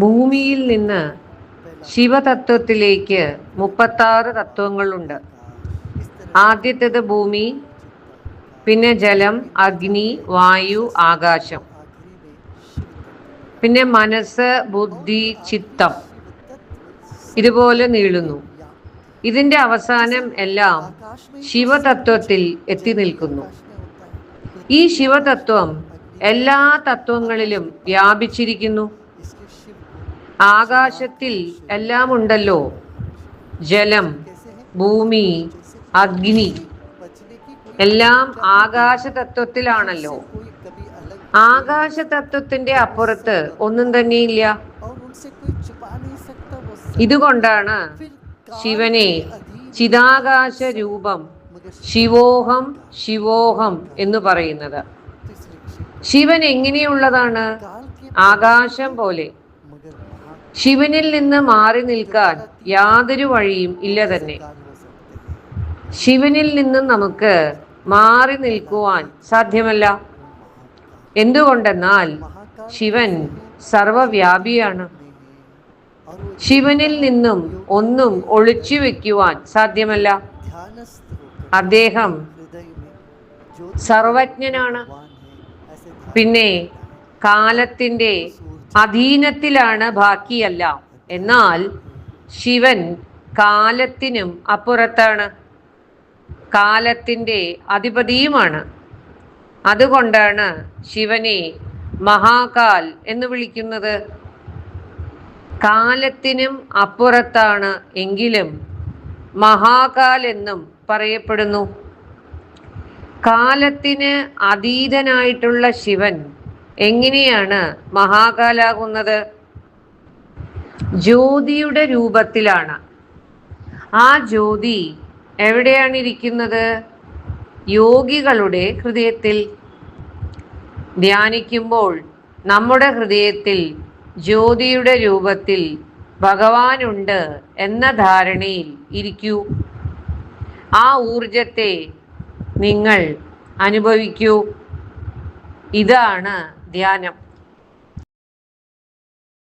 ഭൂമിയിൽ നിന്ന് ശിവതത്വത്തിലേക്ക് മുപ്പത്താറ് തത്വങ്ങളുണ്ട്. ആദ്യത്തേത് ഭൂമി പിന്നെ ജലം അഗ്നി വായു ആകാശം. പിന്നെ മനസ്സ് ബുദ്ധി ചിത്തം. ഇതുപോലെ നീളുന്നു. ഇതിന്റെ അവസാനം എല്ലാം ശിവതത്വത്തിൽ എത്തി നിൽക്കുന്നു. ഈ ശിവതത്വം എല്ലാ തത്വങ്ങളിലും വ്യാപിച്ചിരിക്കുന്നു. ആകാശത്തിൽ എല്ലാം ഉണ്ടല്ലോ ജലം ഭൂമി അഗ്നി എല്ലാം ആകാശതത്വത്തിലാണല്ലോ. ആകാശതത്വത്തിന്റെ അപ്പുറത്ത് ഒന്നും തന്നെയില്ല. ഇതുകൊണ്ടാണ് ശിവനെ ചിതാകാശ രൂപം ശിവോഹം ശിവോഹം എന്ന് പറയുന്നത്. ശിവൻ എങ്ങനെയുള്ളതാണ്? ആകാശം പോലെ. ശിവനിൽ നിന്ന് മാറി നിൽക്കാൻ യാതൊരു വഴിയും ഇല്ല തന്നെ. ശിവനിൽ നിന്ന് നമുക്ക് മാറി നിൽക്കുവാൻ സാധ്യമല്ല. എന്തുകൊണ്ടെന്നാൽ ശിവൻ സർവവ്യാപിയാണ്. ശിവനിൽ നിന്നും ഒന്നും ഒളിച്ചു വെക്കുവാൻ സാധ്യമല്ല. അദ്ദേഹം സർവജ്ഞനാണ്. പിന്നെ കാലത്തിന്റെ അധീനത്തിലാണ് ബാക്കിയല്ല. എന്നാൽ ശിവൻ കാലത്തിനും അപ്പുറത്താണ്. കാലത്തിന്റെ അധിപതിയുമാണ്. അതുകൊണ്ടാണ് ശിവനെ മഹാകാൽ എന്ന് വിളിക്കുന്നത്. കാലത്തിനും അപ്പുറത്താണ് എങ്കിലും മഹാകാൽ എന്നും പറയപ്പെടുന്നു. കാലത്തിന് അതീതനായിട്ടുള്ള ശിവൻ എങ്ങനെയാണ് മഹാകാലാകുന്നത്? ജ്യോതിയുടെ രൂപത്തിലാണ്. ആ ജ്യോതി എവിടെയാണ് ഇരിക്കുന്നത് യോഗികളുടെ ഹൃദയത്തിൽ. ധ്യാനിക്കുമ്പോൾ നമ്മുടെ ഹൃദയത്തിൽ ജ്യോതിയുടെ രൂപത്തിൽ ഭഗവാനുണ്ട് എന്ന ധാരണയിൽ ഇരിക്കൂ. ആ ഊർജത്തെ നിങ്ങൾ അനുഭവിക്കൂ. ഇതാണ് ധ്യാനം.